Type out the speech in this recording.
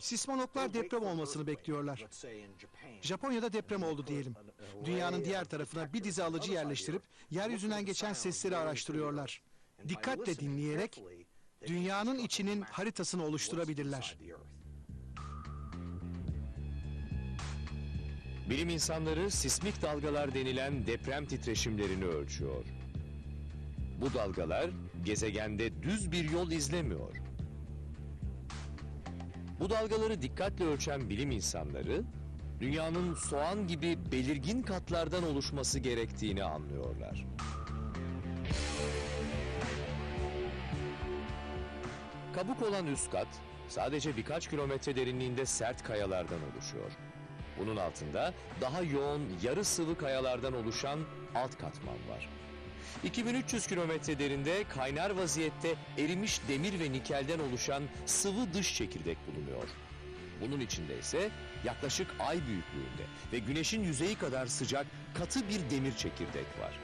Sismologlar deprem olmasını bekliyorlar. Japonya'da deprem oldu diyelim. Dünyanın diğer tarafına bir dizi alıcı yerleştirip yeryüzünden geçen sesleri araştırıyorlar. Dikkatle dinleyerek dünyanın içinin haritasını oluşturabilirler. Bilim insanları sismik dalgalar denilen deprem titreşimlerini ölçüyor. Bu dalgalar gezegende düz bir yol izlemiyor. Bu dalgaları dikkatle ölçen bilim insanları dünyanın soğan gibi belirgin katlardan oluşması gerektiğini anlıyorlar. Kabuk olan üst kat sadece birkaç kilometre derinliğinde sert kayalardan oluşuyor. Bunun altında daha yoğun yarı sıvı kayalardan oluşan alt katman var. 2300 kilometre derinde kaynar vaziyette erimiş demir ve nikelden oluşan sıvı dış çekirdek bulunuyor. Bunun içinde ise yaklaşık ay büyüklüğünde ve güneşin yüzeyi kadar sıcak katı bir demir çekirdek var.